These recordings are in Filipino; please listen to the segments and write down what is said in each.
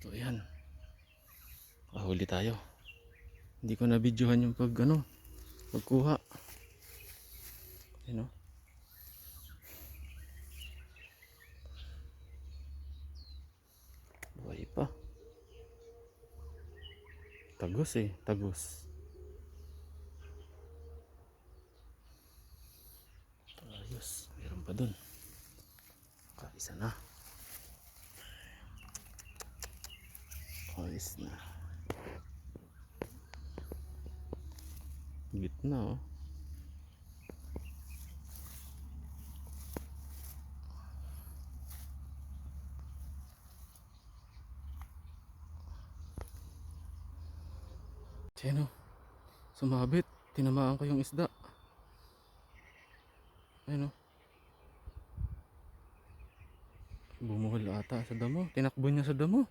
So ayan. Kahuli tayo. Hindi ko na videohan yung pag ano, pagkuha. Ayan o. Buhay pa. Tagos eh, tagos. Ayos, meron pa dun. Kaisa na. Ayos na. Gitna oh. Sino? Sumabit. Tinamaan ko yung isda. Ayun oh. Bumuhol ata sa damo. Tinakbo niya sa damo.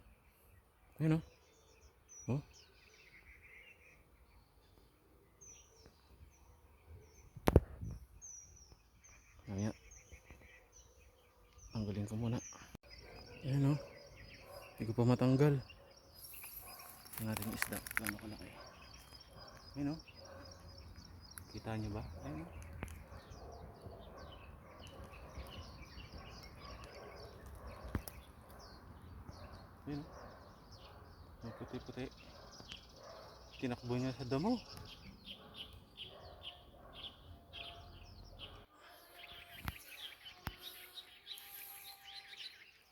Ayun. Oh. Mamaya. Tanggalin ko muna. Ayan o. Hindi ko pa matanggal. Natin yung isda. Gano'n kalaki. Ayan o. Kita niyo ba? Ayan o. Ayan o. May puti-puti. Tinakbo niya sa damo.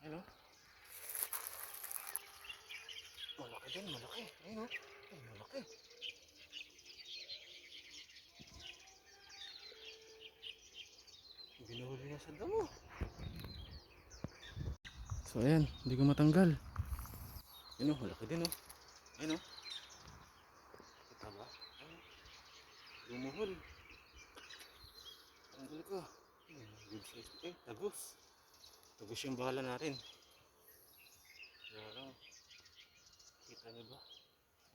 Ayun o. Din, malaki. Ayun o. Ay, malaki. Binuhuli niya sa damo. So ayan, hindi ko matanggal. Ayun o, malaki din o. Ayun o. Kita ba? Ayun. Lumuhol. Tanggal ko. Ayun, good size. Eh, tagos. Tagos yung bahala natin. Kaya lang. Kita niyo ba?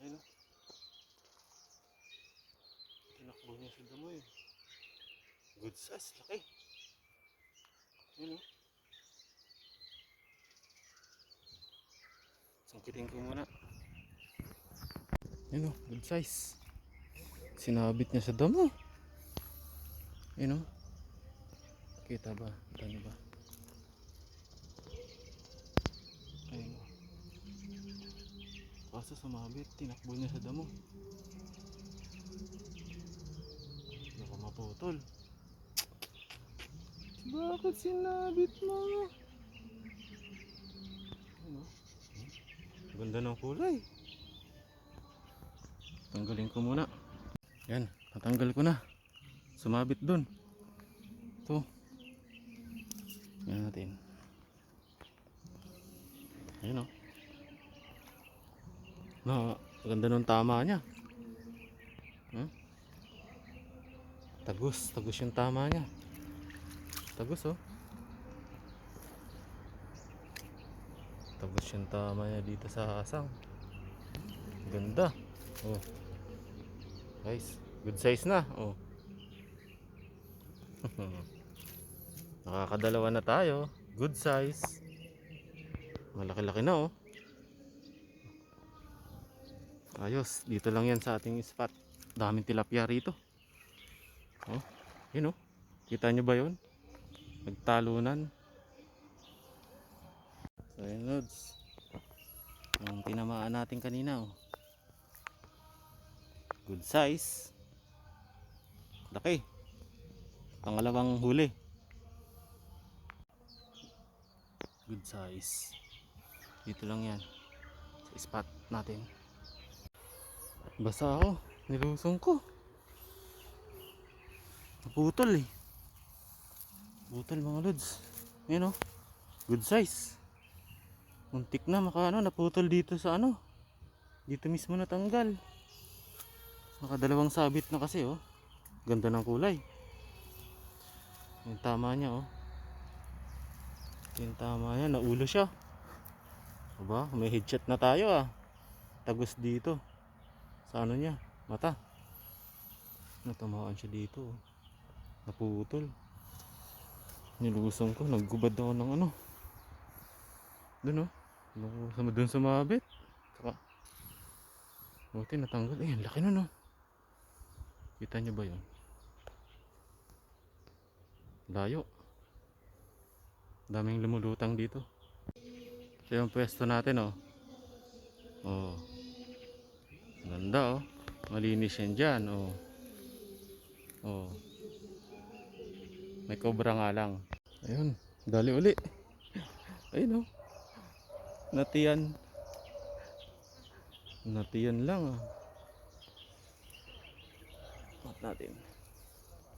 Ayun o. Tinakbo niya sa damo eh. Good size, laki. Ayun o. Sangkitin ko muna. Ayun o, good size. Sinabit niya sa damo. Ayun o. Kita ba? Kita niyo ba? Ayun o. Kaso sumabit, tinakbo niya sa damo. Baka maputol. Bakit sinabit mo? Ano? Ganda ng kulay. Tanggalin ko muna. Yan, natanggal ko na. Sumabit dun. Ito. Yan natin. Ayun o. Na, ganda nung tama niya. Hmm? Tagus, tagus yung tama niya. Tagus oh. Tagus yung tama niya dito sa asang. Ganda. Oh. Guys, good size na. Oh. Nakakadalawa na tayo. Good size. Malaki-laki na oh. Ayos, dito lang yan sa ating spot. Daming tilapia rito. Oh, yun oh. Kita nyo ba yun? Nagtalunan. So yun lods. Yung tinamaan natin kanina oh. Good size. Laki. Pangalawang huli. Good size. Dito lang yan. Sa spot natin. Basa ako. Nilusong ko. Naputol eh. Putol mga lods. Ayan oh. Good size. Muntik na maka ano, naputol dito sa ano. Dito mismo natanggal. Nakadalawang sabit na kasi oh. Ganda ng kulay. Yung tama niya oh. Yung tama niya, naulo siya. Aba, may headshot na tayo ah. Tagos dito. Sa ano niya, mata. Natamaan siya dito. oh. Naputol. Nilusong ko, naggubad ako ng ano. Doon oh. Ano, sama dun sumabit. Saka, buti natanggal. Eh, laki nun, no? Kita nyo ba yun? Layo. Daming lumulutang dito. Ito yung pwesto natin, oh. Oh. Ganda, oh. Malinis yan dyan, oh. Oh. May cobra nga lang. Ayun, dali uli. Ayun, oh. Natiyan. Natiyan lang, ah. Mat natin.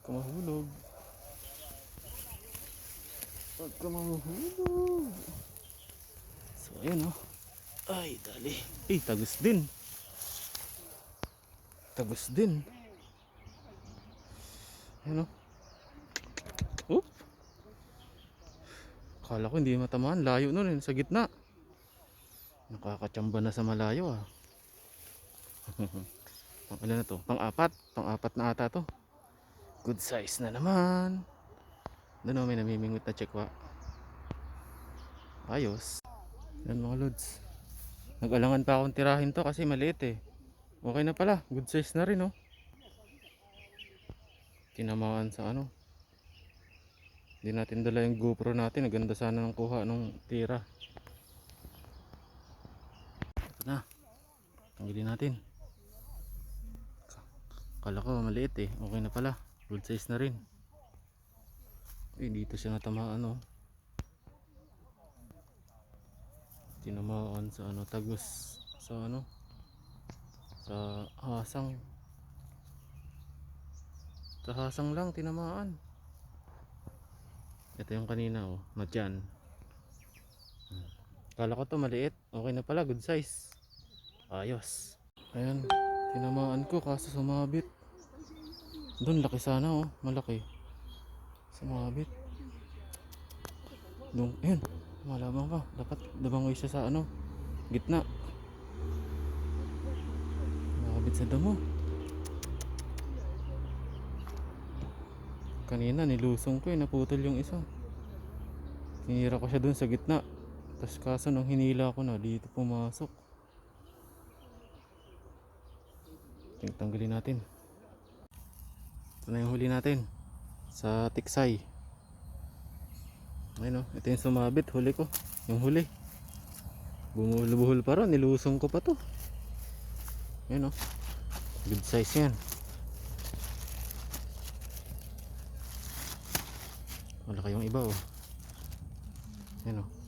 Kumahulog. Pag kumahulog. So, ayun, oh. Ay, dali. Eh, tagus din. Tagus din. Ayun, oh. Oop. Kala ko hindi matamaan. Layo nun eh. Sa gitna. Nakakatsamba na sa malayo ah. Pang ilan na to? Pang apat. Pang apat na ata to. Good size na naman. Doon oh, may namimingot na chekwa. Ayos. Yan mga lods. Nag-alangan pa akong tirahin to kasi maliit eh. Okay na pala. Good size na rin oh. Tinamaan sa ano. Hindi natin dala yung GoPro natin. Naganda sana ng kuha ng tira. Ito na. Tanggalin natin. Kala ko maliit eh. Okay na pala. Good size na rin. Eh, dito siya natamaan oh. Tinamaan sa ano, tagos sa ano sa hasang sa hasang lang tinamaan ito yung kanina oh, matyan. Hmm. Kala ko to maliit. Okay na pala, good size. Ayos. Ayan, tinamaan ko kaso sumabit. Doon laki sana oh, malaki. Sumabit. Doon, ayun, malabang pa. Dapat dabangoy siya sa ano, gitna. Sumabit sa damo. Kanina nilusong ko eh, naputol yung isa. Hinira ko siya dun sa gitna. Tapos kaso nung hinila ko na, dito pumasok. Tanggalin natin. Ito na yung huli natin. Sa tiksay. Ayun o, ito yung sumabit, huli ko. Yung huli. Bumuhul-buhul pa rin, nilusong ko pa to. Ayun o. Good size yan. Malaki yung iba oh. Yan oh.